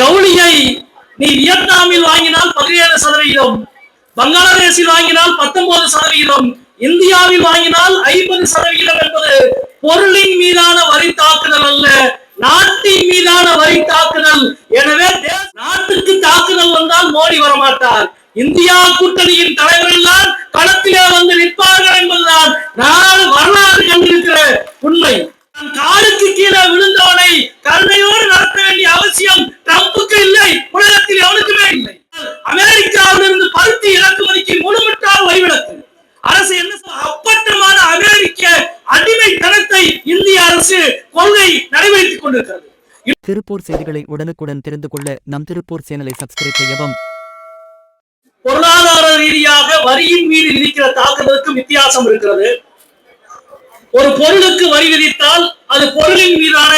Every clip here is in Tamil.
ஜவுளியை நீ வியட்நாமில் வாங்கினால் பதினேழு சதவிகிதம் பங்களாதேஷில் வாங்கினால் பத்தொன்பது சதவிகிதம் இந்தியாவில் வாங்கினால் ஐம்பது சதவிகிதம் என்பது பொருளின் மீதான வரி தாக்குதல் அல்ல நாட்டின் மீதான வரி தாக்குதல். எனவே நாட்டுக்கு தாக்குதல் வந்தால் மோடி வரமாட்டார். இந்தியா கூட்டணியின் தலைவர் எல்லாம் களத்திலே வந்து நிற்பார்கள் என்பதுதான் நாடு வரலாறு கண்டிருக்கிற உண்மை. தன் காலுக்கு கீழே விழுந்தவனை கருணையோடு நடத்த வேண்டிய அவசியம் ட்ரம்புக்கு இல்லை. உலகத்தில் எவனுக்குமே இல்லை. அமெரிக்காவிலிருந்து பருத்தி இறக்குமதிக்கு முழுமிட்டால் வரிவிலக்கு அரசு என்ன அப்பட்டமான அமெரிக்க அடிமைத்தனத்தை இந்திய அரசு கொள்கை நடைபெற்றுக் கொண்டிருக்கிறது. திருப்பூர் செய்திகளை உடனுக்குடன் தெரிந்து கொள்ள நம் திருப்பூர் சேனலை சப்ஸ்கிரைப் செய்யவும். பொருளாதார ரீதியாக வரியின் மீது விதிக்கிற தாக்குதலுக்கு வித்தியாசம் இருக்கிறது. ஒரு பொருளுக்கு வரி விதித்தால் அது பொருளின் மீதான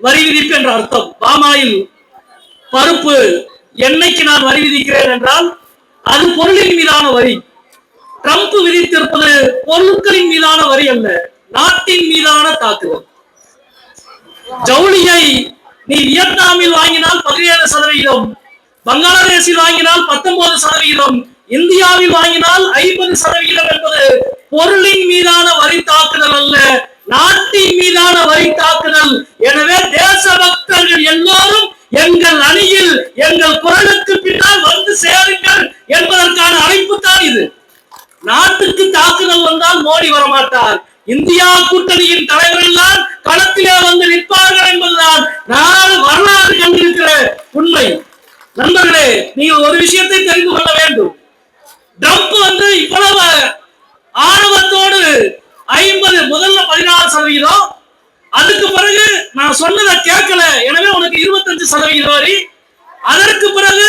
வரி விதிப்பு என்ற அர்த்தம். பாமாயில் பருப்பு எண்ணெய்க்கு நான் வரி விதிக்கிறேன் என்றால் அது பொருளின் மீதான வரி. ட்ரம்ப் விதித்திருப்பது பொருட்களின் மீதான வரி அல்ல நாட்டின் மீதான தாக்குதல். ஜவுளியை நீ வியட்நாமில் வாங்கினால் பதினேழு சதவிகிதம் பங்களாதேஷில் வாங்கினால் பத்தொன்பது சதவிகிதம் இந்தியாவில் வாங்கினால் ஐம்பது சதவிகிதம் என்பது பொருளின் மீதான வரி தாக்குதல் அல்ல நாட்டின் மீதான வரி தாக்குதல். எனவே தேசபக்தர்கள் எல்லோரும் எங்கள் அணியில் எங்கள் குரலுக்கு பின்னால் வந்து சேருங்கள் என்பதற்கான அழைப்பு தான் இது. நாட்டுக்கு தாக்குதல் வந்தால் மோடி வரமாட்டார். இந்தியா கூட்டணியின் தலைவர் எல்லாம் களத்திலே வந்து நிற்பார்கள் என்பதுதான் நான் வரலாறு கண்டிருக்கிற உண்மை. நண்பர்களே நீங்கள் ஒரு விஷயத்தை தெரிந்து கொள்ள வேண்டும். ட்ரம்ப் வந்து இவ்வளவு ஆணவத்தோடு ஐம்பது முதல்ல பதினாறு சதவீதம் அதுக்கு பிறகு நான் சொன்னதை கேட்கல எனவே உனக்கு இருபத்தஞ்சு சதவீதம் வரி. அதற்கு பிறகு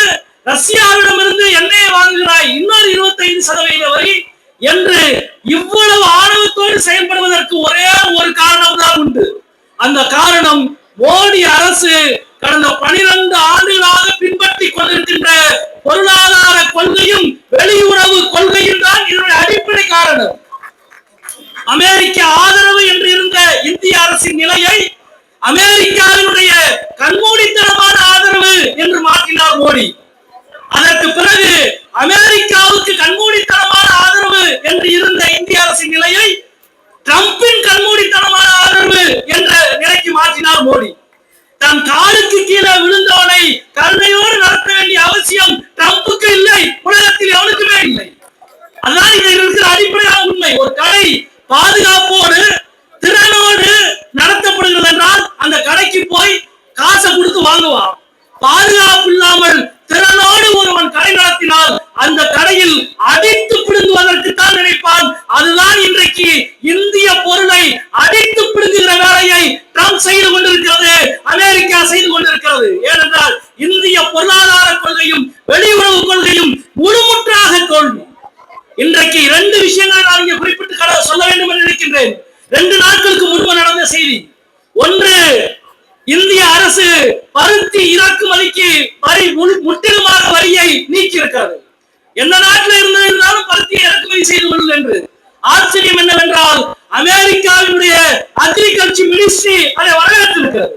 ரஷ்யாவிடமிருந்து எண்ணெயை வாங்குகிறாய். இன்னொரு இருபத்தைந்து சதவீத வரி என்று இவ்வளவு ஆணவத்தோடு செயல்படுவதற்கு ஒரே ஒரு காரணம் தான் உண்டு. அந்த காரணம் மோடி அரசு கடந்த பனிரெண்டு ஆண்டுகளாக பின்பற்றி கொண்டிருக்கின்ற பொருளாதார கொள்கையும் வெளியுறவு கொள்கையும் தான் இதனுடைய அடிப்படை காரணம். அமெரிக்க ஆதரவு என்று இருந்த இந்திய அரசின் நிலையை அமெரிக்காவின் என்று மோடி. அதற்கு பிறகு அமெரிக்காவுக்கு கண்மூடித்தனமான ஆதரவு என்று இருந்த இந்திய அரசின் நிலையை ட்ரம்பின் கண்மூடித்தனமான ஆதரவு என்ற நிலைக்கு மாற்றினார் மோடி. தன் காலுக்கு கீழே விழுந்தவனை கருணையோடு நடத்த வேண்டிய அவசியம் ட்ரம்புக்கு இல்லை உலகத்தில் எவனுக்குமே இல்லை அதான் இதில் இருக்கிற அடிப்படையான உண்மை ஒரு கடை பாதுகாப்போடு திறனோடு நடத்தப்படுகிறது என்றால் அந்த கடைக்கு போய் காசை கொடுத்து வாங்குவான் பாதுகாப்பு இல்லாமல் திறனோடு ஒருவன் கடை நடத்தினால் அந்த கடையில் அடித்து பிடுங்குவதற்கு தான் நினைப்பான் அதுதான் இன்றைக்கு இந்திய பொருளை அடித்து பிடுங்குகிற வேலையை ட்ரம்ப் செய்து கொண்டிருக்கிறது அமெரிக்கா செய்து கொண்டிருக்கிறது ஏனென்றால் இந்திய பொருளாதார கொள்கையும் வெளியுறவு கொள்கையும் முழுமுற்றாக தோல்வி இன்றைக்கு இரண்டு விஷயங்களை நான் இங்கே குறிப்பிட்டு கட- சொல்ல வேண்டும் ரெண்டு நாட்களுக்கு முன்பு நடந்த செய்தி. ஒன்று இந்திய அரசு பருத்தி இறக்குமதிக்கு வரி முற்றிலுமாக வரியை நீக்கி இருக்கிறது எந்த நாட்டில் இருந்திருந்தாலும் பருத்தி இறக்குமதி செய்து கொள்ளும் என்று. ஆச்சரியம் என்னவென்றால் அமெரிக்காவினுடைய அக்ரிகல்ச்சர் மினிஸ்ட்ரி அதை வரவேற்றிருக்கிறது.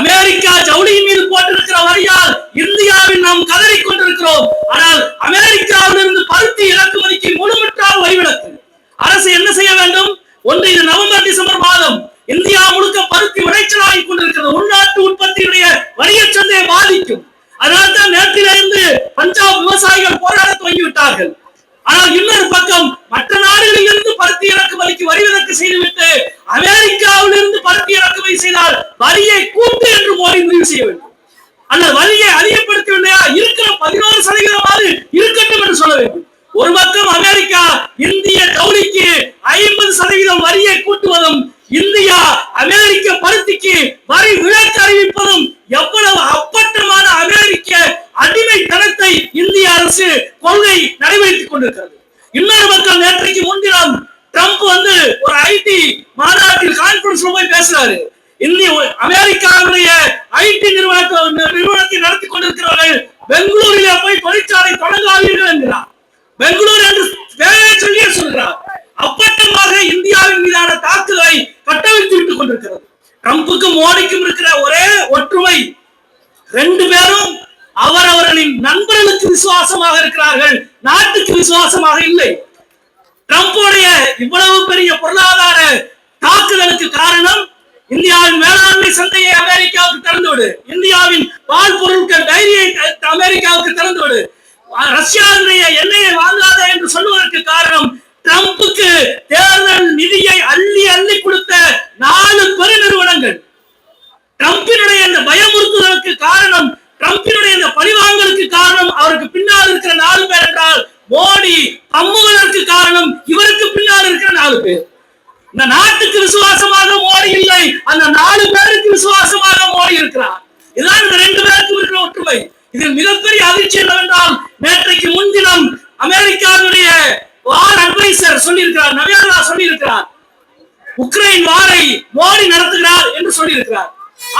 அமெரிக்கா ஜவுளியின் மீது போட்டிருக்கிற வரியால் இந்தியாவில் நாம் கதறிக் கொண்டிருக்கிறோம். ஆனால் அமெரிக்காவிலிருந்து பருத்தி இறக்குமதிக்கு முழுமற்றால் வரிவிலக்கு. அரசு என்ன செய்ய வேண்டும்? ஒன்று இது நவம்பர் டிசம்பர் மாதம். இந்தியா முழுக்க பருத்தி விளைச்சலாகி கொண்டிருக்கிறது. உள்நாட்டு உற்பத்தியுடைய வணிக சந்தையை பாதிக்கும். அதனால தான் நேற்றிலிருந்து பஞ்சாப் விவசாயிகள் போராட துவங்கி விட்டார்கள் ஆனால் இன்னொரு பக்கம் மற்ற நாடுகளில் இருந்து பருத்தி இறக்குமதிக்கு வரி விலக்கு செய்துவிட்டு அமெரிக்காவில் இருந்து பருத்தி இறக்குமதி செய்தால் வரியை கூட்டு என்று மோடி முடிவு செய்ய வேண்டும். அந்த வரியை அதிகப்படுத்த இருக்கிற பதினோரு சதவீதமாவது இருக்கட்டும் என்று சொல்ல வேண்டும். ஒரு பக்கம் அமெரிக்கா இந்திய ஜவுளிக்கு ஐம்பது சதவீதம் வரியை கூட்டுவதும் இந்தியா அமெரிக்க பருத்திக்கு வரி விலக்கு அறிவிப்பதும் எவ்வளவு அப்பட்டமான அமெரிக்க அடிமைத்தனத்தை இந்திய அரசு கொள்கை நடைபெற்றுக் கொண்டிருக்கிறது இன்னொரு பக்கம் நேற்றைக்கு முன்தினம் ட்ரம்ப் வந்து ஒரு ஐடி மாநாட்டில் போய் பேசுறாரு. இந்திய அமெரிக்காவுடைய ஐடி நிறுவனத்தை நிறுவனத்தை நடத்தி கொண்டிருக்கிறவர்கள் பெங்களூரிலே போய் தொழிற்சாலை தொடங்காதீர்கள் என்கிறார். பெங்களூர் என்று வேலையை சொல்லியே சொல்கிறார். அப்பட்டமாக இந்தியாவின் மீதான தாக்குதலை கட்டவிழ்த்து விட்டுக் கொண்டிருக்கிறது. ட்ரம்புக்கும் மோடிக்கும் இருக்கிற ஒரே ஒற்றுமை ரெண்டு பேரும் அவரவர்களின் நண்பர்களுக்கு விசுவாசமாக இருக்கிறார்கள் நாட்டுக்கு விசுவாசமாக இல்லை. ட்ரம்போடைய இவ்வளவு பெரிய பொருளாதார தாக்குதலுக்கு காரணம் இந்தியாவின் வேளாண்மை சந்தையை அமெரிக்காவுக்கு திறந்துவிடு இந்தியாவின் பால் பொருட்கள் டைரியை அமெரிக்காவுக்கு திறந்துவிடு ரஷ்யாவுடைய எண்ணெயை வாங்காத என்று சொல்வதற்கு காரணம் ட்ரம்புக்கு தேர்தல் நிதியை அள்ளி அள்ளி கொடுத்த நாலு பெருநிறுவனங்கள். ட்ரம்பினுடைய இந்த பயமுறுத்துதலுக்கு காரணம் ட்ரம்பினுடைய இந்த பழிவாங்கலுக்கு காரணம் அவருக்கு பின்னால் இருக்கிற நாலு பேர் என்றால் மோடி தம்முவதற்கு காரணம் இவருக்கு பின்னால் இருக்கிற நாலு பேர். இந்த நாட்டுக்கு விசுவாசமாக மோடி இல்லை. அந்த நாலு பேருக்கு விசுவாசமாக மோடி இருக்கிறார். இதுதான் இந்த ரெண்டு பேருக்கும் இருக்கிற ஒற்றுமை. இதில் மிகப்பெரிய அதிர்ச்சி என்னவென்றால் நேற்றைக்கு முன்தினம் அமெரிக்காவுடைய வார் அட்வைசர் சொல்லியிருக்கிறார் நவேதா சொல்லியிருக்கிறார். உக்ரைன் வாரை மோடி நடத்துகிறார் என்று சொல்லியிருக்கிறார்.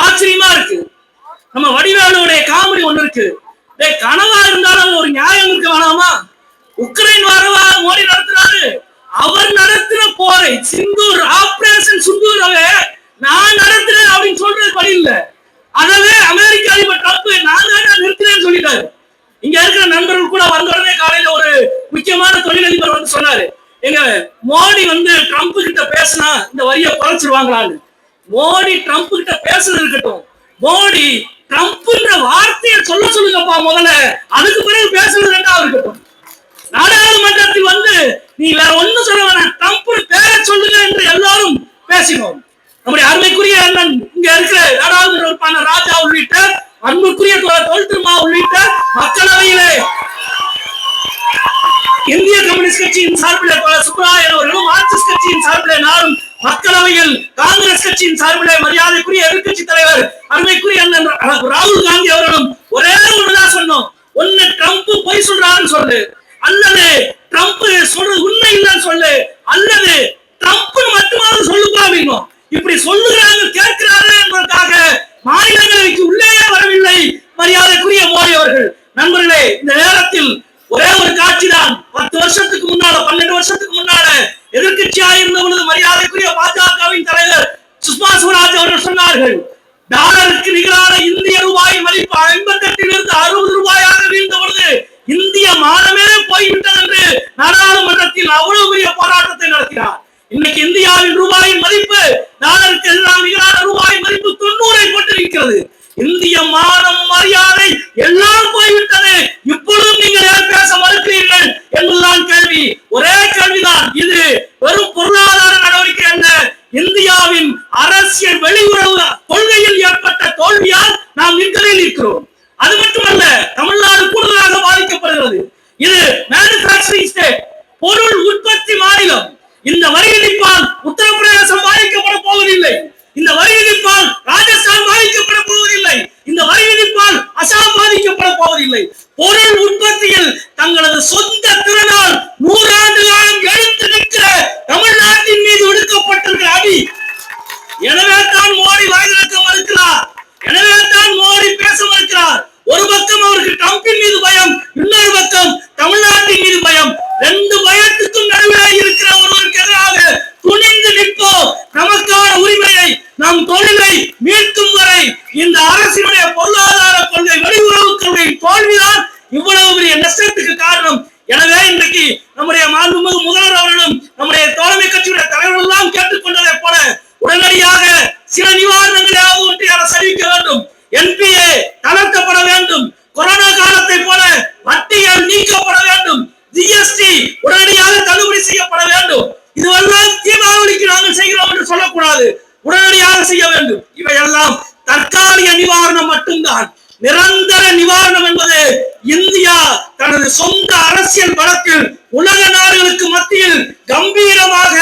ஆச்சரியமா இருக்கு. நம்ம வடிவேலுடைய காமெடி ஒண்ணு இருக்கு. டேய் கனவா இருந்தாலும் ஒரு நியாயம் இருக்க வேணாமா? உக்ரைன் வாரவா மோடி நடத்துறாரு. அவர் நடத்தின போரை சிந்தூர் ஆபரேஷன் சிந்தூரவே நான் நடத்தினேன் அப்படின்னு சொல்றது படி இல்ல. அதவே அமெரிக்க அதிபர் ட்ரம்ப் நான் தான் நிறுத்தினேன்னு சொல்லிட்டாரு. இங்க இருக்கிற நண்பர்கள் கூட வந்த உடனே காலையில ஒரு முக்கியமான தொழிலதிபர் வந்து சொன்னாரு. எங்க மோடி வந்து ட்ரம்ப் கிட்ட பேசினா இந்த வரியை குறைச்சிருவாங்களான்னு. மோடி ட்ரம்ப் கிட்ட பேசுறது இருக்கட்டும். மோடி ட்ரம்ப்ன்ற வார்த்தையை சொல்ல சொல்லுங்கப்பா முதல்ல. அதுக்கு பிறகு பேசுறது ரெண்டாவது இருக்கட்டும். நாடாளுமன்றத்தில் வந்து நீ வேற ஒண்ணும் சொல்ல வேணாம். ட்ரம்ப் பேரை சொல்லுங்க என்று எல்லாரும் பேசினோம். நம்முடைய அருமைக்குரிய அண்ணன் இங்க இருக்கிற நாடாளுமன்ற உறுப்பினர் ராஜா உள்ளிட்ட அன்புக்குரிய தொல்திருமா உள்ளிட்ட மக்களவையிலே இந்திய கம்யூனிஸ்ட் கட்சியின் சார்பில் பல அவர்களும் மார்க்சிஸ்ட் கட்சியின் சார்பில் நானும் மக்களவையில் காங்கிரஸ் கட்சியின் சார்பில் மரியாதைக்குரிய எதிர்கட்சி தலைவர் அருமைக்குரிய அண்ணன் ராகுல் காந்தி அவர்களும் ஒரே ஒண்ணுதான் சொன்னோம். ஒண்ணு ட்ரம்ப் பொய் சொல்றாருன்னு சொல்லு. அல்லது ட்ரம்ப் சொல்றது உண்மை இல்லைன்னு சொல்லு. அல்லது ட்ரம்ப் மட்டுமாவது சொல்லுப்பா அப்படின்னும் இப்படி சொல்லுகிறாங்க கேட்கிறாரு என்பதற்காக மாநிலங்களுக்கு உள்ளே வரவில்லை மரியாதைக்குரிய மோடி அவர்கள். நண்பர்களே இந்த நேரத்தில் ஒரே ஒரு காட்சி தான் பத்து வருஷத்துக்கு முன்னால பன்னெண்டு வருஷத்துக்கு முன்னால எதிர்கட்சியா இருந்த பொழுது மரியாதைக்குரிய பாஜகவின் தலைவர் சுஷ்மா சுவராஜ் அவர்கள் சொன்னார்கள் டாலருக்கு நிகரான இந்திய ரூபாய் மதிப்பு ஐம்பத்தி எட்டிலிருந்து அறுபது ரூபாயாக வீழ்ந்த பொழுது இந்திய மானமே போய்விட்டது என்று நாடாளுமன்றத்தில் அவ்வளவு பெரிய போராட்டத்தை நடத்தினார் இன்னைக்கு இந்தியாவின் ரூபாயின் மதிப்பு டாலருக்கு எதிரான நிகரான ரூபாய் மதிப்பு தொண்ணூறை இருக்கிறது. இந்திய மானம் மரியாதை எல்லாம் அரசியல் வழக்கில் உலக நாடுகளுக்கு மத்தியில் கம்பீரமாக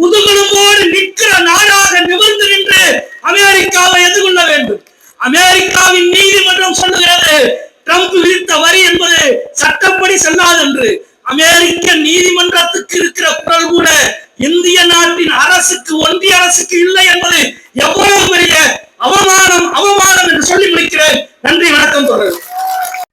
முதுகெலும்போடு நிற்கிற நாடாக நிமிர்ந்து நின்று அமெரிக்காவை எதிர்கொள்ள வேண்டும். அமெரிக்காவின் நீதிமன்றம் சொல்லுகிறது ட்ரம்ப் விதித்த வரி என்பது சட்டப்படி செல்லாது என்று. அமெரிக்க நீதிமன்றத்துக்கு இருக்கிற குரல் கூட இந்திய நாட்டின் அரசுக்கு ஒன்றிய அரசுக்கு இல்லை என்பது எவ்வளவு பெரிய அவமானம் அவமானம் என்று சொல்லி முடிக்கிறேன். நன்றி வணக்கம் தொடர்